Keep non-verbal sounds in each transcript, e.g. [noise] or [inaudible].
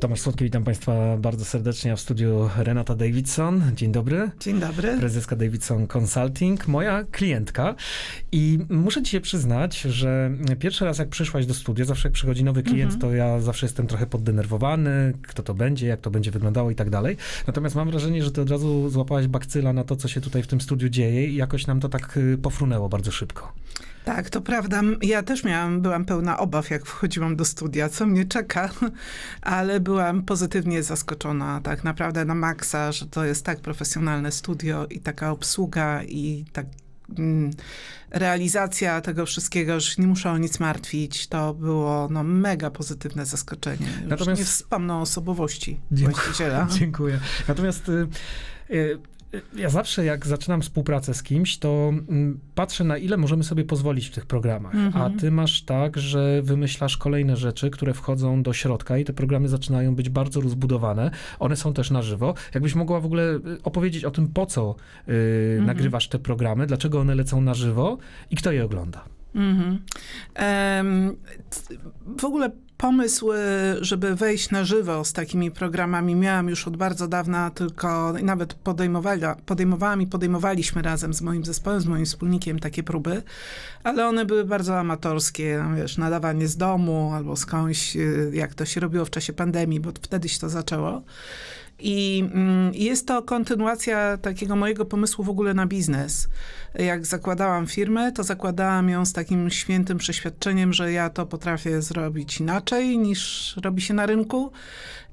Tomasz Słodki, witam Państwa bardzo serdecznie. W studiu Renata Davidson. Dzień dobry. Dzień dobry. Prezeska Davidson Consulting, moja klientka. I muszę ci się przyznać, że pierwszy raz jak przyszłaś do studia, zawsze jak przychodzi nowy klient, Mhm. to ja zawsze jestem trochę poddenerwowany, kto to będzie, jak to będzie wyglądało i tak dalej. Natomiast mam wrażenie, że ty od razu złapałaś bakcyla na to, co się tutaj w tym studiu dzieje i jakoś nam to tak y, pofrunęło bardzo szybko. Tak, to prawda. Ja też miałam, byłam pełna obaw, jak wchodziłam do studia, co mnie czeka, [laughs] ale byłam pozytywnie zaskoczona tak naprawdę na maksa, że to jest tak profesjonalne studio i taka obsługa i tak mm, realizacja tego wszystkiego, że nie muszę o nic martwić. To było no, mega pozytywne zaskoczenie. Już Natomiast- nie wspomnę o osobowości Dziękuję. właściciela. [laughs] Dziękuję. Natomiast y, y, y, ja zawsze jak zaczynam współpracę z kimś, to mm, patrzę na ile możemy sobie pozwolić w tych programach. Mhm. A ty masz tak, że wymyślasz kolejne rzeczy, które wchodzą do środka i te programy zaczynają być bardzo rozbudowane. One są też na żywo. Jakbyś mogła w ogóle y, opowiedzieć o tym, po co y, Mhm. nagrywasz te programy, dlaczego one lecą na żywo i kto je ogląda? Mhm. C- w ogóle pomysł, żeby wejść na żywo z takimi programami miałam już od bardzo dawna, tylko nawet podejmowała, podejmowałam i podejmowaliśmy razem z moim zespołem, z moim wspólnikiem takie próby, ale one były bardzo amatorskie, no wiesz, nadawanie z domu albo skądś, y, jak to się robiło w czasie pandemii, bo wtedy się to zaczęło. I mm, jest to kontynuacja takiego mojego pomysłu w ogóle na biznes. Jak zakładałam firmę, to zakładałam ją z takim świętym przeświadczeniem, że ja to potrafię zrobić inaczej niż robi się na rynku.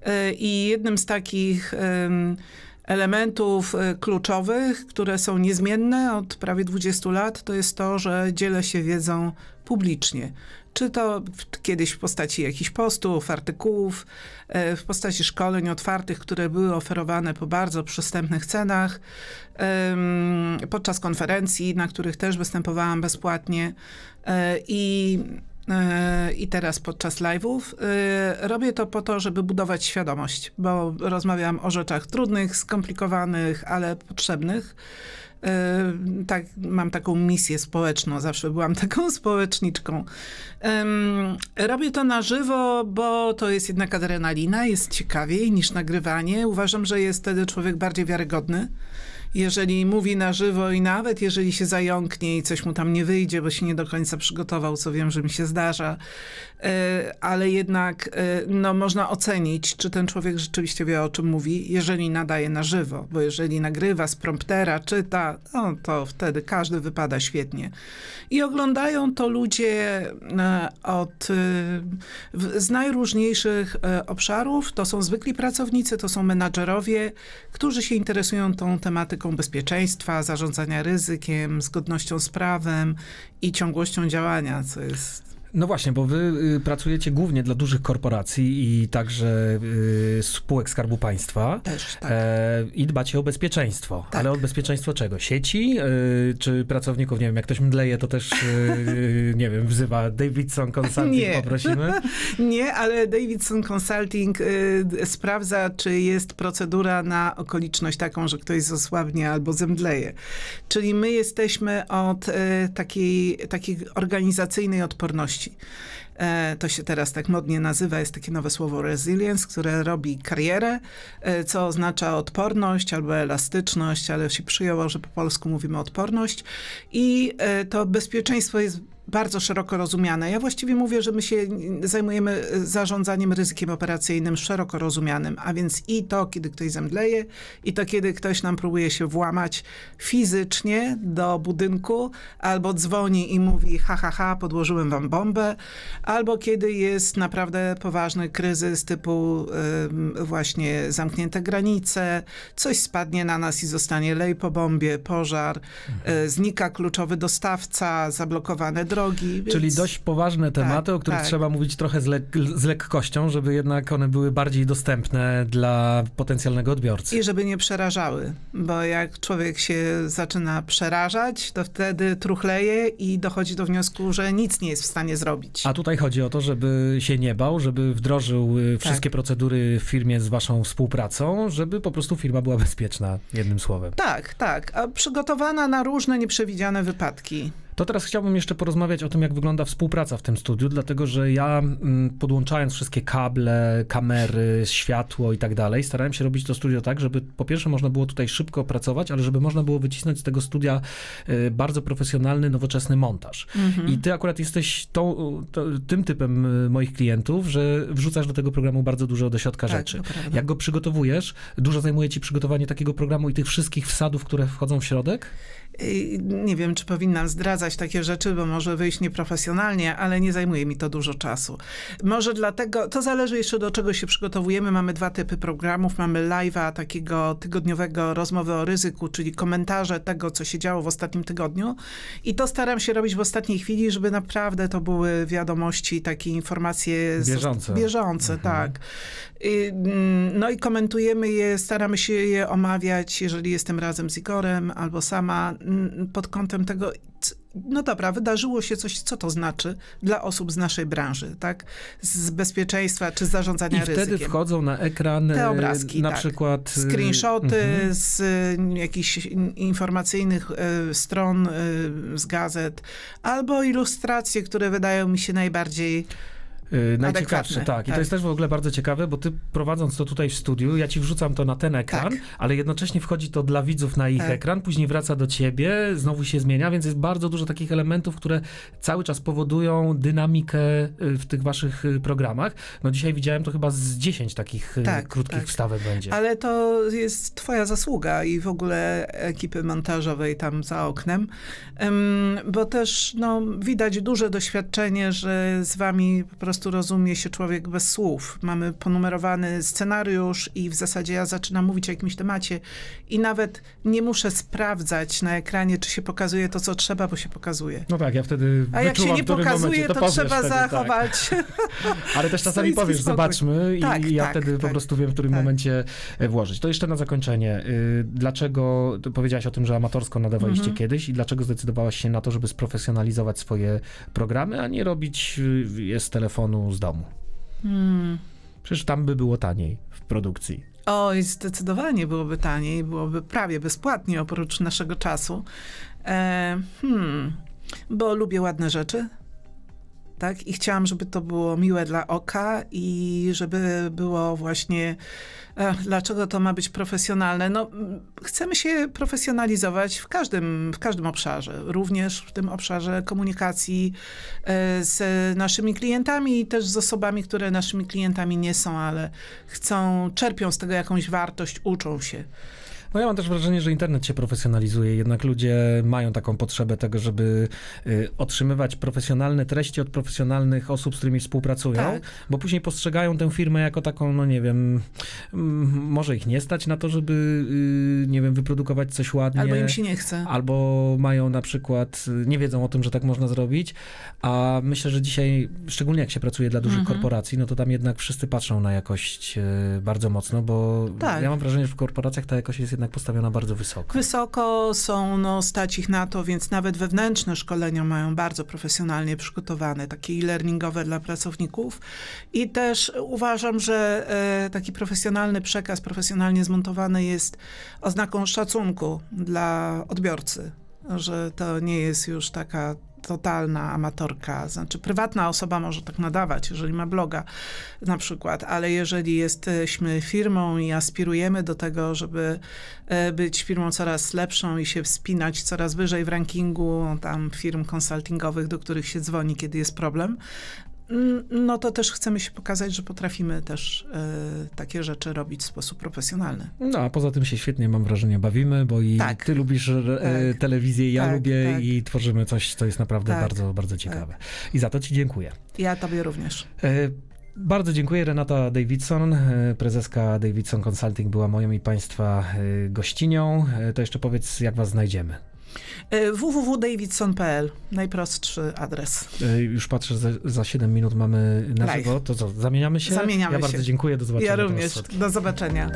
Y, I jednym z takich em, elementów y, kluczowych, które są niezmienne od prawie 20 lat, to jest to, że dzielę się wiedzą publicznie. Czy to kiedyś w postaci jakichś postów, artykułów, e, w postaci szkoleń otwartych, które były oferowane po bardzo przystępnych cenach, podczas konferencji, na których też występowałam bezpłatnie e, i e, i teraz podczas live'ów. Robię to po to, żeby budować świadomość, bo rozmawiam o rzeczach trudnych, skomplikowanych, ale potrzebnych. Tak, mam taką misję społeczną, zawsze byłam [laughs] taką społeczniczką. Robię to na żywo, bo to jest jednak adrenalina, jest ciekawiej niż nagrywanie. Uważam, że jest wtedy człowiek bardziej wiarygodny. Jeżeli mówi na żywo i nawet jeżeli się zająknie i coś mu tam nie wyjdzie, bo się nie do końca przygotował, co wiem, że mi się zdarza, e, ale jednak e, no, można ocenić, czy ten człowiek rzeczywiście wie, o czym mówi, jeżeli nadaje na żywo, bo jeżeli nagrywa z promptera, czyta, no, to wtedy każdy wypada świetnie. I oglądają to ludzie e, od, z najróżniejszych obszarów. To są zwykli pracownicy, to są menadżerowie, którzy się interesują tą tematyką bezpieczeństwa, zarządzania ryzykiem, zgodnością z prawem i ciągłością działania, co jest No właśnie, bo wy y, pracujecie głównie dla dużych korporacji i także y, spółek Skarbu Państwa. też tak. E, I dbacie o bezpieczeństwo. Tak. Ale o bezpieczeństwo czego? Sieci? E, czy pracowników? Nie wiem, jak ktoś mdleje, to też, [laughs] nie wiem, wzywa Davidson Consulting, Nie. poprosimy. [laughs] Nie, ale Davidson Consulting y, sprawdza, czy jest procedura na okoliczność taką, że ktoś zasłabnie albo zemdleje. Czyli my jesteśmy od y, takiej, takiej organizacyjnej odporności. E, To się teraz tak modnie nazywa, jest takie nowe słowo resilience, które robi karierę, e, co oznacza odporność albo elastyczność, ale się przyjęło, że po polsku mówimy odporność. I e, to bezpieczeństwo jest bardzo szeroko rozumiane. Ja właściwie mówię, że my się zajmujemy zarządzaniem ryzykiem operacyjnym szeroko rozumianym, a więc i to, kiedy ktoś zemdleje, i to, kiedy ktoś nam próbuje się włamać fizycznie do budynku, albo dzwoni i mówi, ha, ha, ha, podłożyłem wam bombę, albo kiedy jest naprawdę poważny kryzys typu ym, właśnie zamknięte granice, coś spadnie na nas i zostanie lej po bombie, pożar, y, znika kluczowy dostawca, zablokowane drogi. Czyli więc- dość poważne tematy, o których tak. trzeba mówić trochę z, lek z lekkością, żeby jednak one były bardziej dostępne dla potencjalnego odbiorcy. I żeby nie przerażały, bo jak człowiek się zaczyna przerażać, to wtedy truchleje i dochodzi do wniosku, że nic nie jest w stanie zrobić. A tutaj chodzi o to, żeby się nie bał, żeby wdrożył y, wszystkie procedury w firmie z waszą współpracą, żeby po prostu firma była bezpieczna, jednym słowem. Tak, tak. A przygotowana na różne nieprzewidziane wypadki. To teraz chciałbym jeszcze porozmawiać o tym, jak wygląda współpraca w tym studiu, dlatego że ja mm, podłączając wszystkie kable, kamery, światło i tak dalej, starałem się robić to studio tak, żeby po pierwsze można było tutaj szybko pracować, ale żeby można było wycisnąć z tego studia y, bardzo profesjonalny, nowoczesny montaż. Mhm. I ty akurat jesteś tą, to, tym typem y, moich klientów, że wrzucasz do tego programu bardzo dużo do środka tak, rzeczy. Jak go przygotowujesz, dużo zajmuje ci przygotowanie takiego programu i tych wszystkich wsadów, które wchodzą w środek? I Nie wiem, czy powinnam zdradzać takie rzeczy, bo może wyjść nieprofesjonalnie, ale nie zajmuje mi to dużo czasu. Może dlatego, to zależy jeszcze do czego się przygotowujemy. Mamy dwa typy programów. Mamy live'a takiego tygodniowego rozmowy o ryzyku, czyli komentarze tego, co się działo w ostatnim tygodniu. I to staram się robić w ostatniej chwili, żeby naprawdę to były wiadomości, takie informacje z- Bieżące. Bieżące, tak. I, mm, No i komentujemy je, staramy się je omawiać, jeżeli jestem razem z Igorem albo sama, mm, pod kątem tego, no dobra, wydarzyło się coś, co to znaczy dla osób z naszej branży, tak? Z bezpieczeństwa czy z zarządzania I ryzykiem. wtedy wchodzą na ekran Te e, obrazki, na tak. przykład... e, Screenshoty mhm. z y, jakichś in- informacyjnych y, stron, z gazet, albo ilustracje, które wydają mi się najbardziej najciekawsze, Adekwatne, tak. I tak. to jest też w ogóle bardzo ciekawe, bo ty prowadząc to tutaj w studiu, ja ci wrzucam to na ten ekran, Tak. ale jednocześnie wchodzi to dla widzów na ich Tak. ekran, później wraca do ciebie, znowu się zmienia, więc jest bardzo dużo takich elementów, które cały czas powodują dynamikę y, w tych waszych y, programach. No dzisiaj widziałem to chyba z 10 takich y, Tak, krótkich tak. wstawek będzie. Ale to jest twoja zasługa i w ogóle ekipy montażowej tam za oknem, Em, bo też no, widać duże doświadczenie, że z wami po prostu rozumie się człowiek bez słów. Mamy ponumerowany scenariusz i w zasadzie ja zaczynam mówić o jakimś temacie i nawet nie muszę sprawdzać na ekranie, czy się pokazuje to, co trzeba, bo się pokazuje. No tak, ja wtedy A jak się nie pokazuje, to, powiesz trzeba wtedy, tak. zachować. [laughs] Ale też czasami powiesz, spokój. zobaczmy i, Tak, ja tak, wtedy po tak. prostu wiem, w którym Tak. momencie e, włożyć. To jeszcze na zakończenie. Y, Dlaczego, powiedziałaś o tym, że amatorsko nadawaliście Mhm. kiedyś i dlaczego zdecydowałaś się na to, żeby sprofesjonalizować swoje programy, a nie robić y, je z domu? Hmm. Przecież tam by było taniej w produkcji. Oj, zdecydowanie byłoby taniej, byłoby prawie bezpłatnie oprócz naszego czasu. E, hmm, bo lubię ładne rzeczy. Tak? I chciałam, żeby to było miłe dla oka i żeby było właśnie. E, dlaczego to ma być profesjonalne? No, mm, chcemy się profesjonalizować w każdym, w każdym obszarze, również w tym obszarze komunikacji e, z naszymi klientami i też z osobami, które naszymi klientami nie są, ale chcą, czerpią z tego jakąś wartość, uczą się. No ja mam też wrażenie, że internet się profesjonalizuje, jednak ludzie mają taką potrzebę tego, żeby y, otrzymywać profesjonalne treści od profesjonalnych osób, z którymi współpracują, Tak. bo później postrzegają tę firmę jako taką, no nie wiem, może ich nie stać na to, żeby, y, nie wiem, wyprodukować coś ładnie. Albo im się nie chce. Albo mają na przykład, y, nie wiedzą o tym, że tak można zrobić, a myślę, że dzisiaj, szczególnie jak się pracuje dla dużych Mhm. korporacji, no to tam jednak wszyscy patrzą na jakość y, bardzo mocno, bo Tak. ja mam wrażenie, że w korporacjach ta jakość jest jednak postawiona bardzo wysoko. Wysoko są, no, stać ich na to, więc nawet wewnętrzne szkolenia mają bardzo profesjonalnie przygotowane, takie e-learningowe dla pracowników. I też uważam, że e, taki profesjonalny przekaz, profesjonalnie zmontowany jest oznaką szacunku dla odbiorcy, że to nie jest już taka totalna amatorka, znaczy prywatna osoba może tak nadawać, jeżeli ma bloga na przykład, ale jeżeli jesteśmy firmą i aspirujemy do tego, żeby e, być firmą coraz lepszą i się wspinać coraz wyżej w rankingu tam firm konsultingowych, do których się dzwoni, kiedy jest problem, no to też chcemy się pokazać, że potrafimy też e, takie rzeczy robić w sposób profesjonalny. No, a poza tym się świetnie, mam wrażenie, bawimy, bo i Tak. ty lubisz e, Tak. telewizję, ja Tak, lubię tak. i tworzymy coś, co jest naprawdę Tak, bardzo, bardzo ciekawe. I za to ci dziękuję. Ja tobie również. E, Bardzo dziękuję. Renata Davidson, e, prezeska Davidson Consulting była moją i Państwa e, gościnią. E, To jeszcze powiedz, jak Was znajdziemy. Www.davidson.pl, najprostszy adres. Już patrzę, za, za 7 minut mamy na żywo. To co, zamieniamy się? Zamieniamy ja bardzo się. dziękuję, do zobaczenia. Ja również. Do zobaczenia.